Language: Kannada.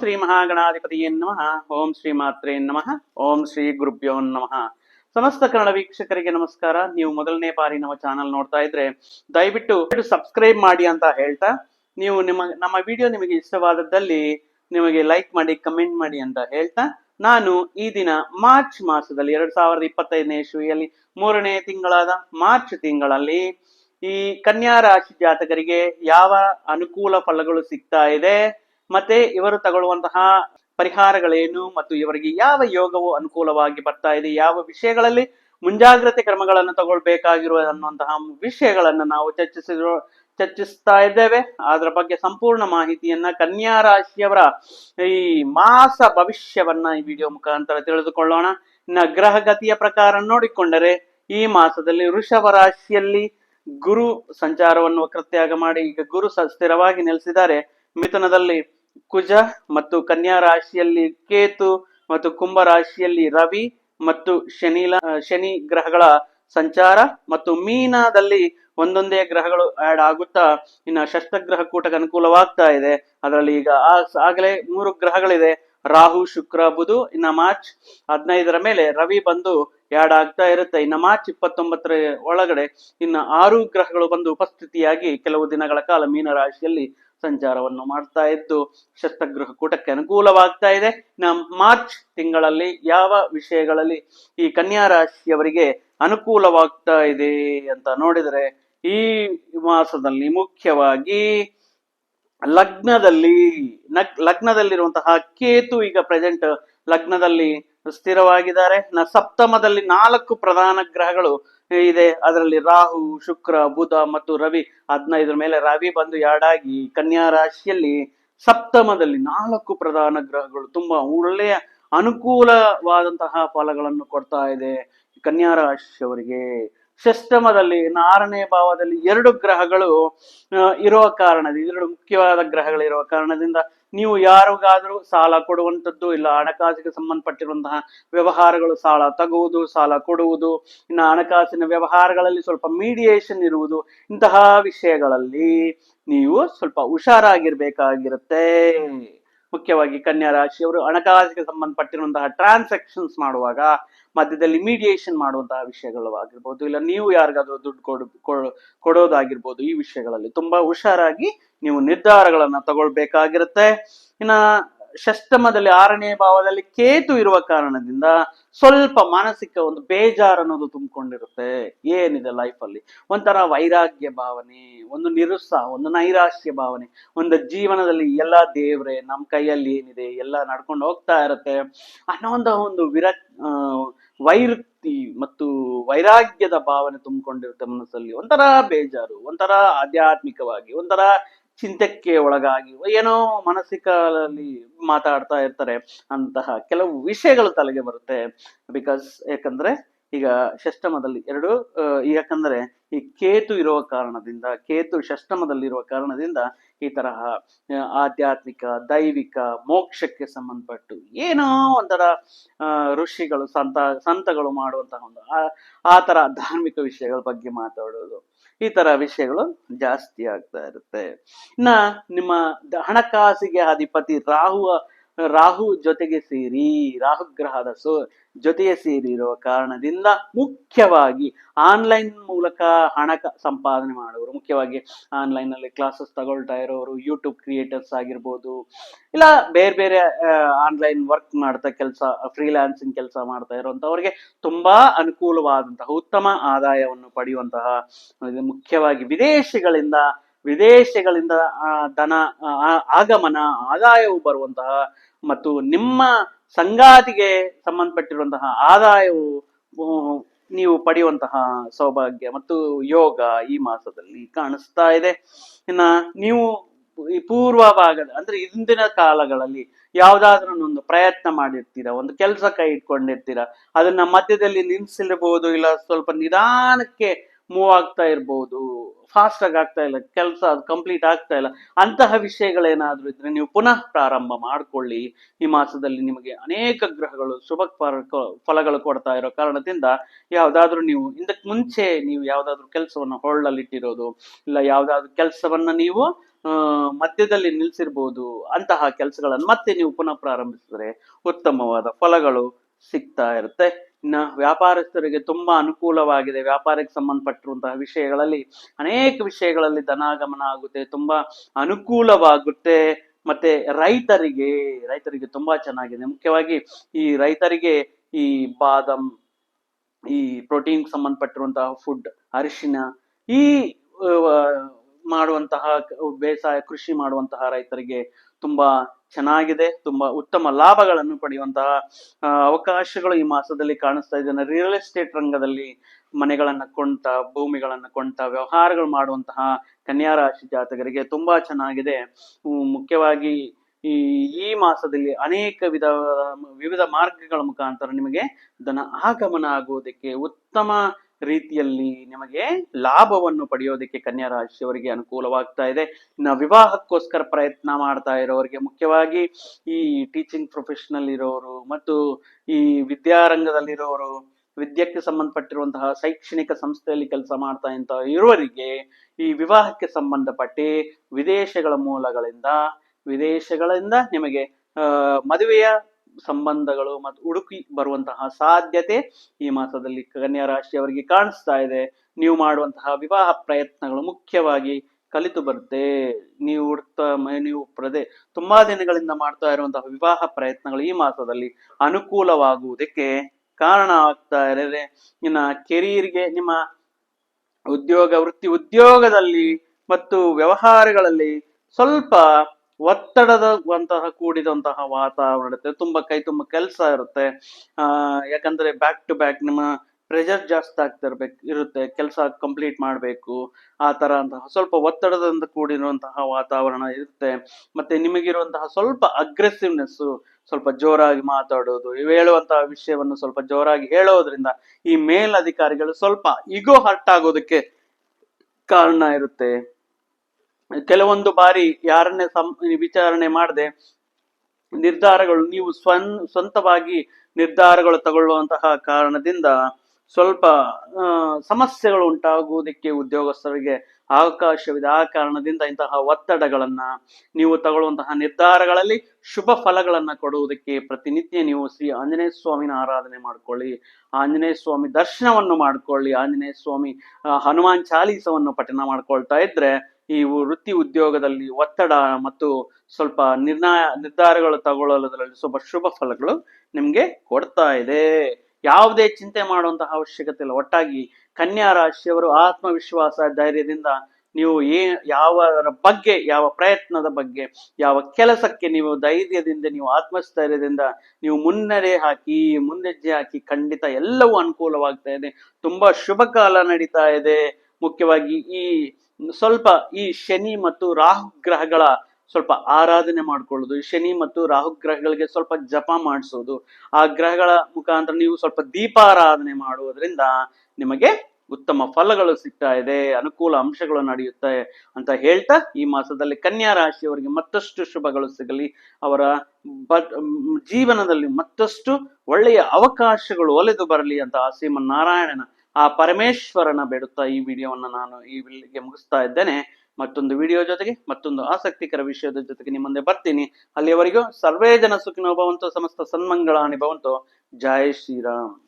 ಶ್ರೀ ಮಹಾಗಣಾಧಿಪತಿಯೇ ನಮಃ. ಓಂ ಶ್ರೀ ಮಾತ್ರೇ ನಮಃ. ಓಂ ಶ್ರೀ ಗುರುಭ್ಯೋ ನಮಃ. ಸಮಸ್ತ ಕನ್ನಡ ವೀಕ್ಷಕರಿಗೆ ನಮಸ್ಕಾರ. ನೀವು ಮೊದಲನೇ ಬಾರಿ ನಮ್ಮ ಚಾನಲ್ ನೋಡ್ತಾ ಇದ್ರೆ ದಯವಿಟ್ಟು ಸಬ್ಸ್ಕ್ರೈಬ್ ಮಾಡಿ ಅಂತ ಹೇಳ್ತಾ, ನೀವು ನಿಮ್ಮ, ನಮ್ಮ ವಿಡಿಯೋ ನಿಮಗೆ ಇಷ್ಟವಾದದ್ದಲ್ಲಿ ನಿಮಗೆ ಲೈಕ್ ಮಾಡಿ, ಕಮೆಂಟ್ ಮಾಡಿ ಅಂತ ಹೇಳ್ತಾ, ನಾನು ಈ ದಿನ ಮಾರ್ಚ್ ಮಾಸದಲ್ಲಿ ಎರಡ್ ಸಾವಿರದ ಇಪ್ಪತ್ತೈದನೇ ಇಸ್ವಿಯಲ್ಲಿ ಮೂರನೇ ತಿಂಗಳಾದ ಮಾರ್ಚ್ ತಿಂಗಳಲ್ಲಿ ಈ ಕನ್ಯಾ ರಾಶಿ ಜಾತಕರಿಗೆ ಯಾವ ಅನುಕೂಲ ಫಲಗಳು ಸಿಗ್ತಾ ಇದೆ? ಮತ್ತೆ ಇವರು ತಗೊಳ್ಳುವಂತಹ ಪರಿಹಾರಗಳೇನು ಮತ್ತು ಇವರಿಗೆ ಯಾವ ಯೋಗವು ಅನುಕೂಲವಾಗಿ ಬರ್ತಾ ಇದೆ, ಯಾವ ವಿಷಯಗಳಲ್ಲಿ ಮುಂಜಾಗ್ರತೆ ಕ್ರಮಗಳನ್ನು ತಗೊಳ್ಬೇಕಾಗಿರುವ ಅನ್ನುವಂತಹ ವಿಷಯಗಳನ್ನು ನಾವು ಚರ್ಚಿಸಿರೋ, ಚರ್ಚಿಸ್ತಾ ಇದ್ದೇವೆ. ಅದರ ಬಗ್ಗೆ ಸಂಪೂರ್ಣ ಮಾಹಿತಿಯನ್ನ ಕನ್ಯಾ ರಾಶಿಯವರ ಈ ಮಾಸ ಭವಿಷ್ಯವನ್ನ ಈ ವಿಡಿಯೋ ಮುಖಾಂತರ ತಿಳಿದುಕೊಳ್ಳೋಣ. ಇನ್ನ ಗ್ರಹಗತಿಯ ಪ್ರಕಾರ ನೋಡಿಕೊಂಡರೆ ಈ ಮಾಸದಲ್ಲಿ ವೃಷಭ ರಾಶಿಯಲ್ಲಿ ಗುರು ಸಂಚಾರವನ್ನು ಕೃತ್ಯಾಗ ಮಾಡಿ, ಈಗ ಗುರು ಸ್ಥಿರವಾಗಿ ನೆಲೆಸಿದ್ದಾರೆ. ಮಿಥುನದಲ್ಲಿ ಕುಜ ಮತ್ತು ಕನ್ಯಾ ರಾಶಿಯಲ್ಲಿ ಕೇತು ಮತ್ತು ಕುಂಭ ರಾಶಿಯಲ್ಲಿ ರವಿ ಮತ್ತು ಶನಿ ಶನಿ ಗ್ರಹಗಳ ಸಂಚಾರ ಮತ್ತು ಮೀನದಲ್ಲಿ ಒಂದೊಂದೇ ಗ್ರಹಗಳು ಆಡ್ ಆಗುತ್ತಾ, ಇನ್ನು ಶಸ್ತ್ರಗ್ರಹ ಕೂಟಕ್ಕೆ ಅನುಕೂಲವಾಗ್ತಾ ಇದೆ. ಅದರಲ್ಲಿ ಈಗ ಆಗಲೇ ಮೂರು ಗ್ರಹಗಳಿದೆ. ರಾಹು, ಶುಕ್ರ, ಬುಧು, ಇನ್ನ ಮಾರ್ಚ್ ಹದಿನೈದರ ಮೇಲೆ ರವಿ ಬಂದು ಯಾಡ್ ಆಗ್ತಾ ಇರುತ್ತೆ. ಇನ್ನು ಮಾರ್ಚ್ ಇಪ್ಪತ್ತೊಂಬತ್ತರ ಒಳಗಡೆ ಇನ್ನ ಆರು ಗ್ರಹಗಳು ಬಂದು ಉಪಸ್ಥಿತಿಯಾಗಿ ಕೆಲವು ದಿನಗಳ ಕಾಲ ಮೀನ ರಾಶಿಯಲ್ಲಿ ಸಂಚಾರವನ್ನು ಮಾಡ್ತಾ ಇದ್ದು ಶಸ್ತ್ರಗೃಹ ಕೂಟಕ್ಕೆ ಅನುಕೂಲವಾಗ್ತಾ ಇದೆ. ಮಾರ್ಚ್ ತಿಂಗಳಲ್ಲಿ ಯಾವ ವಿಷಯಗಳಲ್ಲಿ ಈ ಕನ್ಯಾ ರಾಶಿಯವರಿಗೆ ಅನುಕೂಲವಾಗ್ತಾ ಇದೆ ಅಂತ ನೋಡಿದರೆ, ಈ ಮಾಸದಲ್ಲಿ ಮುಖ್ಯವಾಗಿ ಲಗ್ನದಲ್ಲಿ ಲಗ್ನದಲ್ಲಿರುವಂತಹ ಕೇತು ಈಗ ಪ್ರೆಸೆಂಟ್ ಲಗ್ನದಲ್ಲಿ ಸ್ಥಿರವಾಗಿದ್ದಾರೆ. ನ, ಸಪ್ತಮದಲ್ಲಿ ನಾಲ್ಕು ಪ್ರಧಾನ ಗ್ರಹಗಳು ಇದೆ. ಅದರಲ್ಲಿ ರಾಹು, ಶುಕ್ರ, ಬುಧ ಮತ್ತು ರವಿ ಹದಿನೈದರ ಮೇಲೆ ರವಿ ಬಂದು ಎರಡಾಗಿ ಕನ್ಯಾ ರಾಶಿಯಲ್ಲಿ ಸಪ್ತಮದಲ್ಲಿ ನಾಲ್ಕು ಪ್ರಧಾನ ಗ್ರಹಗಳು. ತುಂಬಾ ಒಳ್ಳೆಯ ಅನುಕೂಲವಾದಂತಹ ಫಲಗಳನ್ನು ಕೊಡ್ತಾ ಇದೆ ಕನ್ಯಾ ರಾಶಿಯವರಿಗೆ. ಷಷ್ಟಮದಲ್ಲಿ ಆರನೇ ಭಾವದಲ್ಲಿ ಎರಡು ಗ್ರಹಗಳು ಇರೋ ಕಾರಣದಿಂದ, ಎರಡು ಮುಖ್ಯವಾದ ಗ್ರಹಗಳು ಇರುವ ಕಾರಣದಿಂದ ನೀವು ಯಾರಿಗಾದ್ರೂ ಸಾಲ ಕೊಡುವಂಥದ್ದು ಇಲ್ಲ, ಹಣಕಾಸಿಗೆ ಸಂಬಂಧಪಟ್ಟಿರುವಂತಹ ವ್ಯವಹಾರಗಳು ಸಾಲ ತಗುವುದು, ಸಾಲ ಕೊಡುವುದು, ಇನ್ನು ಹಣಕಾಸಿನ ವ್ಯವಹಾರಗಳಲ್ಲಿ ಸ್ವಲ್ಪ ಮೀಡಿಯೇಷನ್ ಇರುವುದು, ಇಂತಹ ವಿಷಯಗಳಲ್ಲಿ ನೀವು ಸ್ವಲ್ಪ ಹುಷಾರಾಗಿರ್ಬೇಕಾಗಿರುತ್ತೆ. ಮುಖ್ಯವಾಗಿ ಕನ್ಯಾ ರಾಶಿಯವರು ಹಣಕಾಸಿಗೆ ಸಂಬಂಧಪಟ್ಟಿರುವಂತಹ ಟ್ರಾನ್ಸಾಕ್ಷನ್ಸ್ ಮಾಡುವಾಗ, ಮಧ್ಯದಲ್ಲಿ ಮೀಡಿಯೇಷನ್ ಮಾಡುವಂತಹ ವಿಷಯಗಳು ಆಗಿರ್ಬೋದು, ಇಲ್ಲ ನೀವು ಯಾರಿಗಾದ್ರೂ ದುಡ್ಡು ಕೊಡ್ ಕೊಡು- ಕೊಡೋದಾಗಿರ್ಬೋದು ಈ ವಿಷಯಗಳಲ್ಲಿ ತುಂಬಾ ಹುಷಾರಾಗಿ ನೀವು ನಿರ್ಧಾರಗಳನ್ನ ತಗೊಳ್ಬೇಕಾಗಿರುತ್ತೆ. ಇನ್ನ ಷಷ್ಟಮದಲ್ಲಿ ಆರನೇ ಭಾವದಲ್ಲಿ ಕೇತು ಇರುವ ಕಾರಣದಿಂದ ಸ್ವಲ್ಪ ಮಾನಸಿಕ ಒಂದು ಬೇಜಾರು ಅನ್ನೋದು ತುಂಬಿಕೊಂಡಿರುತ್ತೆ. ಏನಿದೆ ಲೈಫಲ್ಲಿ ಒಂಥರ ವೈರಾಗ್ಯ ಭಾವನೆ, ಒಂದು ನಿರುತ್ಸಾಹ ಒಂದು ನೈರಾಶ್ಯ ಭಾವನೆ, ಒಂದು ಜೀವನದಲ್ಲಿ ಎಲ್ಲ ದೇವ್ರೆ ನಮ್ಮ ಕೈಯಲ್ಲಿ ಏನಿದೆ, ಎಲ್ಲ ನಡ್ಕೊಂಡು ಹೋಗ್ತಾ ಇರುತ್ತೆ. ಅನ್ನೋ ಒಂದು ವಿರ ವೈರುಕ್ತಿ ಮತ್ತು ವೈರಾಗ್ಯದ ಭಾವನೆ ತುಂಬಿಕೊಂಡಿರುತ್ತೆ ಮನಸ್ಸಲ್ಲಿ. ಒಂಥರ ಬೇಜಾರು, ಒಂಥರ ಆಧ್ಯಾತ್ಮಿಕವಾಗಿ, ಒಂಥರ ಚಿಂತಕ್ಕೆ ಒಳಗಾಗಿ ಏನೋ ಮಾನಸಿಕಲ್ಲಿ ಮಾತಾಡ್ತಾ ಇರ್ತಾರೆ ಅಂತಹ ಕೆಲವು ವಿಷಯಗಳು ತಲೆಗೆ ಬರುತ್ತೆ. ಬಿಕಾಸ್ ಯಾಕಂದ್ರೆ ಈಗ ಷಷ್ಟಮದಲ್ಲಿ ಎರಡು ಯಾಕಂದ್ರೆ ಈ ಕೇತು ಇರುವ ಕಾರಣದಿಂದ, ಕೇತು ಷಷ್ಟಮದಲ್ಲಿರುವ ಕಾರಣದಿಂದ ಈ ತರಹ ಆಧ್ಯಾತ್ಮಿಕ, ದೈವಿಕ, ಮೋಕ್ಷಕ್ಕೆ ಸಂಬಂಧಪಟ್ಟು ಏನೋ ಒಂಥರ ಋಷಿಗಳು, ಸಂತ, ಸಂತಗಳು ಮಾಡುವಂತಹ ಒಂದು ಆ ತರ ಧಾರ್ಮಿಕ ವಿಷಯಗಳ ಬಗ್ಗೆ ಮಾತಾಡೋದು. ಈ ತರ ವಿಷಯಗಳು ಜಾಸ್ತಿ ಆಗ್ತಾ ಇರುತ್ತೆ. ಇನ್ನ ನಿಮ್ಮ ಹಣಕಾಸಿಗೆ ಅಧಿಪತಿ ರಾಹು ರಾಹು ಜೊತೆಗೆ ಸೇರಿ ರಾಹು ಗ್ರಹದ ಸೊ, ಜೊತೆಗೆ ಸೇರಿರುವ ಕಾರಣದಿಂದ ಮುಖ್ಯವಾಗಿ ಆನ್ಲೈನ್ ಮೂಲಕ ಹಣ ಸಂಪಾದನೆ ಮಾಡುವವರು ಮುಖ್ಯವಾಗಿ ಆನ್ಲೈನ್ ಅಲ್ಲಿ ಕ್ಲಾಸಸ್ ತಗೊಳ್ತಾ ಇರೋರು, ಯೂಟ್ಯೂಬ್ ಕ್ರಿಯೇಟರ್ಸ್ ಆಗಿರ್ಬೋದು, ಇಲ್ಲ ಬೇರೆ ಬೇರೆ ಆನ್ಲೈನ್ ವರ್ಕ್ ಮಾಡ್ತಾ ಕೆಲಸ ಫ್ರೀಲ್ಯಾನ್ಸಿಂಗ್ ಕೆಲಸ ಮಾಡ್ತಾ ಇರುವಂತವ್ರಿಗೆ ತುಂಬಾ ಅನುಕೂಲವಾದಂತಹ ಉತ್ತಮ ಆದಾಯವನ್ನು ಪಡೆಯುವಂತಹ ಮುಖ್ಯವಾಗಿ ವಿದೇಶಗಳಿಂದ ವಿದೇಶಗಳಿಂದ ಧನ ಆಗಮನ, ಆದಾಯವು ಬರುವಂತಹ ಮತ್ತು ನಿಮ್ಮ ಸಂಗಾತಿಗೆ ಸಂಬಂಧಪಟ್ಟಿರುವಂತಹ ಆದಾಯವು ನೀವು ಪಡೆಯುವಂತಹ ಸೌಭಾಗ್ಯ ಮತ್ತು ಯೋಗ ಈ ಮಾಸದಲ್ಲಿ ಕಾಣಿಸ್ತಾ ಇದೆ. ಇನ್ನ ನೀವು ಈ ಪೂರ್ವ ಭಾಗದ ಅಂದ್ರೆ ಹಿಂದಿನ ಕಾಲಗಳಲ್ಲಿ ಯಾವ್ದಾದ್ರೂ ಒಂದು ಪ್ರಯತ್ನ ಮಾಡಿರ್ತೀರಾ, ಒಂದು ಕೆಲಸ ಕೈ ಇಟ್ಕೊಂಡಿರ್ತೀರಾ ಅದನ್ನ ಮಧ್ಯದಲ್ಲಿ ನಿಲ್ಸಿರ್ಬೋದು ಇಲ್ಲ ಸ್ವಲ್ಪ ನಿಧಾನಕ್ಕೆ ಮೂವ್ ಆಗ್ತಾ ಇರ್ಬೋದು ಫಾಸ್ಟ್ ಆಗಿ ಆಗ್ತಾ ಇಲ್ಲ, ಕೆಲಸ ಅದು ಕಂಪ್ಲೀಟ್ ಆಗ್ತಾ ಇಲ್ಲ, ಅಂತಹ ವಿಷಯಗಳೇನಾದ್ರೂ ಇದ್ರೆ ನೀವು ಪುನಃ ಪ್ರಾರಂಭ ಮಾಡ್ಕೊಳ್ಳಿ. ಈ ಮಾಸದಲ್ಲಿ ನಿಮಗೆ ಅನೇಕ ಗ್ರಹಗಳು, ಶುಭ ಫಲಗಳು ಕೊಡ್ತಾ ಇರೋ ಕಾರಣದಿಂದ ಯಾವುದಾದ್ರೂ ನೀವು ಇದಕ್ಕೆ ಮುಂಚೆ ನೀವು ಯಾವುದಾದ್ರೂ ಕೆಲಸವನ್ನ ಹೊಳ್ಳಲಿಟ್ಟಿರೋದು ಇಲ್ಲ ಯಾವ್ದಾದ್ರು ಕೆಲಸವನ್ನ ನೀವು ಮಧ್ಯದಲ್ಲಿ ನಿಲ್ಲಿಸಿರ್ಬೋದು ಅಂತಹ ಕೆಲಸಗಳನ್ನು ಮತ್ತೆ ನೀವು ಪುನಃ ಪ್ರಾರಂಭಿಸಿದ್ರೆ ಉತ್ತಮವಾದ ಫಲಗಳು ಸಿಗ್ತಾ ಇರುತ್ತೆ. ಇನ್ನ ವ್ಯಾಪಾರಸ್ಥರಿಗೆ ತುಂಬಾ ಅನುಕೂಲವಾಗಿದೆ. ವ್ಯಾಪಾರಕ್ಕೆ ಸಂಬಂಧಪಟ್ಟಿರುವಂತಹ ವಿಷಯಗಳಲ್ಲಿ ಅನೇಕ ವಿಷಯಗಳಲ್ಲಿ ಧನಾಗಮನ ಆಗುತ್ತೆ, ತುಂಬಾ ಅನುಕೂಲವಾಗುತ್ತೆ. ಮತ್ತೆ ರೈತರಿಗೆ ರೈತರಿಗೆ ತುಂಬಾ ಚೆನ್ನಾಗಿದೆ. ಮುಖ್ಯವಾಗಿ ಈ ರೈತರಿಗೆ ಈ ಬಾದಾಮ್, ಈ ಪ್ರೋಟೀನ್ ಸಂಬಂಧಪಟ್ಟಿರುವಂತಹ ಫುಡ್ ಅರಿಶಿನ ಈ ಮಾಡುವಂತಹ ಬೇಸಾಯ, ಕೃಷಿ ಮಾಡುವಂತಹ ರೈತರಿಗೆ ತುಂಬಾ ಚೆನ್ನಾಗಿದೆ, ತುಂಬಾ ಉತ್ತಮ ಲಾಭಗಳನ್ನು ಪಡೆಯುವಂತಹ ಅವಕಾಶಗಳು ಈ ಮಾಸದಲ್ಲಿ ಕಾಣಿಸ್ತಾ ಇದೆ. ರಿಯಲ್ ಎಸ್ಟೇಟ್ ರಂಗದಲ್ಲಿ ಮನೆಗಳನ್ನ ಕೊಂಡ ಭೂಮಿಗಳನ್ನ ಕೊಂಡ ವ್ಯವಹಾರಗಳು ಮಾಡುವಂತಹ ಕನ್ಯಾ ರಾಶಿ ಜಾತಕರಿಗೆ ತುಂಬಾ ಚೆನ್ನಾಗಿದೆ. ಮುಖ್ಯವಾಗಿ ಈ ಈ ಮಾಸದಲ್ಲಿ ಅನೇಕ ವಿಧ, ವಿವಿಧ ಮಾರ್ಗಗಳ ಮುಖಾಂತರ ನಿಮಗೆ ಧನ ಆಗಮನ ಆಗುವುದಕ್ಕೆ ಉತ್ತಮ ರೀತಿಯಲ್ಲಿ ನಿಮಗೆ ಲಾಭವನ್ನು ಪಡೆಯೋದಕ್ಕೆ ಕನ್ಯಾ ರಾಶಿಯವರಿಗೆ ಅನುಕೂಲವಾಗ್ತಾ ಇದೆ. ಇನ್ನು ವಿವಾಹಕ್ಕೋಸ್ಕರ ಪ್ರಯತ್ನ ಮಾಡ್ತಾ ಇರೋರಿಗೆ ಮುಖ್ಯವಾಗಿ ಈ ಟೀಚಿಂಗ್ ಪ್ರೊಫೆಷನಲ್ ಇರೋರು ಮತ್ತು ಈ ವಿದ್ಯಾರಂಗದಲ್ಲಿರೋರು ವಿದ್ಯಕ್ಕೆ ಸಂಬಂಧಪಟ್ಟಿರುವಂತಹ ಶೈಕ್ಷಣಿಕ ಸಂಸ್ಥೆಯಲ್ಲಿ ಕೆಲಸ ಮಾಡ್ತಾ ಇಂತ ಇರುವರಿಗೆ ಈ ವಿವಾಹಕ್ಕೆ ಸಂಬಂಧಪಟ್ಟಿ ವಿದೇಶಗಳ ಮೂಲಗಳಿಂದ, ವಿದೇಶಗಳಿಂದ ನಿಮಗೆ ಮದುವೆಯ ಸಂಬಂಧಗಳು ಮತ್ತು ಹುಡುಕಿ ಬರುವಂತಹ ಸಾಧ್ಯತೆ ಈ ಮಾಸದಲ್ಲಿ ಕನ್ಯಾ ರಾಶಿಯವರಿಗೆ ಕಾಣಿಸ್ತಾ ಇದೆ. ನೀವು ಮಾಡುವಂತಹ ವಿವಾಹ ಪ್ರಯತ್ನಗಳು ಮುಖ್ಯವಾಗಿ ಕಲಿತು ಬರುತ್ತೆ. ನೀವು ಹುಡ್ತಾ ನೀವು ಪ್ರದೇ ತುಂಬಾ ದಿನಗಳಿಂದ ಮಾಡ್ತಾ ಇರುವಂತಹ ವಿವಾಹ ಪ್ರಯತ್ನಗಳು ಈ ಮಾಸದಲ್ಲಿ ಅನುಕೂಲವಾಗುವುದಕ್ಕೆ ಕಾರಣ ಆಗ್ತಾ ಇದೆ ಇನ್ನ ಕೆರಿಯರ್ಗೆ ನಿಮ್ಮ ಉದ್ಯೋಗ, ವೃತ್ತಿ ಉದ್ಯೋಗದಲ್ಲಿ ಮತ್ತು ವ್ಯವಹಾರಗಳಲ್ಲಿ ಸ್ವಲ್ಪ ಒತ್ತಡದಂತಹ ಕೂಡಿದಂತಹ ವಾತಾವರಣ ಇರುತ್ತೆ. ತುಂಬಾ ಕೈ ತುಂಬ ಕೆಲಸ ಇರುತ್ತೆ. ಆ, ಯಾಕಂದ್ರೆ ಬ್ಯಾಕ್ ಟು ಬ್ಯಾಕ್ ನಿಮ್ಮ ಪ್ರೆಷರ್ ಜಾಸ್ತಿ ಆಗ್ತಾ ಇರ್ಬೇಕು, ಇರುತ್ತೆ. ಕೆಲಸ ಕಂಪ್ಲೀಟ್ ಮಾಡಬೇಕು. ಆ ತರ ಅಂತಹ ಸ್ವಲ್ಪ ಒತ್ತಡದಿಂದ ಕೂಡಿರುವಂತಹ ವಾತಾವರಣ ಇರುತ್ತೆ. ಮತ್ತೆ ನಿಮಗಿರುವಂತಹ ಸ್ವಲ್ಪ ಅಗ್ರೆಸಿವ್ನೆಸ್ ಸ್ವಲ್ಪ ಜೋರಾಗಿ ಮಾತಾಡೋದು, ಹೇಳುವಂತಹ ವಿಷಯವನ್ನು ಸ್ವಲ್ಪ ಜೋರಾಗಿ ಹೇಳೋದ್ರಿಂದ ಈ ಮೇಲ್ ಅಧಿಕಾರಿಗಳು ಸ್ವಲ್ಪ ಇಗೋ ಹರ್ಟ್ ಆಗೋದಕ್ಕೆ ಕಾರಣ ಇರುತ್ತೆ. ಕೆಲವೊಂದು ಬಾರಿ ಯಾರನ್ನೇ ಸಂ, ವಿಚಾರಣೆ ಮಾಡದೆ ನಿರ್ಧಾರಗಳು ನೀವು ಸ್ವನ್, ಸ್ವಂತವಾಗಿ ನಿರ್ಧಾರಗಳು ತಗೊಳ್ಳುವಂತಹ ಕಾರಣದಿಂದ ಸ್ವಲ್ಪ ಸಮಸ್ಯೆಗಳು ಉಂಟಾಗುವುದಕ್ಕೆ ಉದ್ಯೋಗಸ್ಥರಿಗೆ ಅವಕಾಶವಿದೆ. ಆ ಕಾರಣದಿಂದ ಇಂತಹ ಒತ್ತಡಗಳನ್ನ ನೀವು ತಗೊಳ್ಳುವಂತಹ ನಿರ್ಧಾರಗಳಲ್ಲಿ ಶುಭ ಫಲಗಳನ್ನ ಕೊಡುವುದಕ್ಕೆ ಪ್ರತಿನಿತ್ಯ ನೀವು ಶ್ರೀ ಆಂಜನೇಯ ಸ್ವಾಮಿನ ಆರಾಧನೆ ಮಾಡ್ಕೊಳ್ಳಿ. ಆಂಜನೇಯ ಸ್ವಾಮಿ ದರ್ಶನವನ್ನು ಮಾಡ್ಕೊಳ್ಳಿ. ಆಂಜನೇಯ ಸ್ವಾಮಿ ಹನುಮಾನ್ ಚಾಲೀಸವನ್ನು ಪಠನ ಮಾಡ್ಕೊಳ್ತಾ ಇದ್ರೆ ಈ ವೃತ್ತಿ ಉದ್ಯೋಗದಲ್ಲಿ ಒತ್ತಡ ಮತ್ತು ಸ್ವಲ್ಪ ನಿರ್ಣಯ ನಿರ್ಧಾರಗಳು ತಗೊಳ್ಳೋದ್ರಲ್ಲಿ ಸ್ವಲ್ಪ ಶುಭ ಫಲಗಳು ನಿಮ್ಗೆ ಕೊಡ್ತಾ ಇದೆ. ಯಾವುದೇ ಚಿಂತೆ ಮಾಡುವಂತಹ ಅವಶ್ಯಕತೆ ಇಲ್ಲ. ಒಟ್ಟಾಗಿ ಕನ್ಯಾ ರಾಶಿಯವರು ಆತ್ಮವಿಶ್ವಾಸ, ಧೈರ್ಯದಿಂದ ನೀವು ಏ, ಯಾವರ ಬಗ್ಗೆ, ಯಾವ ಪ್ರಯತ್ನದ ಬಗ್ಗೆ, ಯಾವ ಕೆಲಸಕ್ಕೆ ನೀವು ಧೈರ್ಯದಿಂದ, ನೀವು ಆತ್ಮಸ್ಥೈರ್ಯದಿಂದ ನೀವು ಮುನ್ನಡೆ ಹಾಕಿ ಮುಂದೆಜ್ಜೆ ಹಾಕಿ ಖಂಡಿತ ಎಲ್ಲವೂ ಅನುಕೂಲವಾಗ್ತಾ ಇದೆ. ತುಂಬಾ ಶುಭ ಕಾಲ ನಡೀತಾ ಇದೆ. ಮುಖ್ಯವಾಗಿ ಈ ಸ್ವಲ್ಪ ಈ ಶನಿ ಮತ್ತು ರಾಹು ಗ್ರಹಗಳ ಸ್ವಲ್ಪ ಆರಾಧನೆ ಮಾಡ್ಕೊಳ್ಳೋದು, ಶನಿ ಮತ್ತು ರಾಹು ಗ್ರಹಗಳಿಗೆ ಸ್ವಲ್ಪ ಜಪ ಮಾಡಿಸೋದು, ಆ ಗ್ರಹಗಳ ಮುಖಾಂತರ ನೀವು ಸ್ವಲ್ಪ ದೀಪಾರಾಧನೆ ಮಾಡುವುದರಿಂದ ನಿಮಗೆ ಉತ್ತಮ ಫಲಗಳು ಸಿಗ್ತಾ ಇದೆ, ಅನುಕೂಲ ಅಂಶಗಳು ನಡೆಯುತ್ತೆ ಅಂತ ಹೇಳ್ತಾ ಈ ಮಾಸದಲ್ಲಿ ಕನ್ಯಾ ರಾಶಿಯವರಿಗೆ ಮತ್ತಷ್ಟು ಶುಭಗಳು ಸಿಗಲಿ. ಅವರ ಜೀವನದಲ್ಲಿ ಮತ್ತಷ್ಟು ಒಳ್ಳೆಯ ಅವಕಾಶಗಳು ಒಲೆದು ಬರಲಿ ಅಂತ ಆ ಶ್ರೀಮನ್ನಾರಾಯಣನ ಆ ಪರಮೇಶ್ವರನ ಬೇಡುತ್ತಾ ಈ ವಿಡಿಯೋವನ್ನ ನಾನು ಈ ಮುಗಿಸ್ತಾ ಇದ್ದೇನೆ. ಮತ್ತೊಂದು ವಿಡಿಯೋ ಜೊತೆಗೆ ಮತ್ತೊಂದು ಆಸಕ್ತಿಕರ ವಿಷಯದ ಜೊತೆಗೆ ನಿಮ್ಮ ಮುಂದೆ ಬರ್ತೀನಿ. ಅಲ್ಲಿಯವರೆಗೂ ಸರ್ವೇ ಜನ ಸುಖಿನೋ ಸಮಸ್ತ ಸನ್ಮಂಗಳಾನಿ ಭವಂತು. ಜೈ ಶ್ರೀರಾಮ್.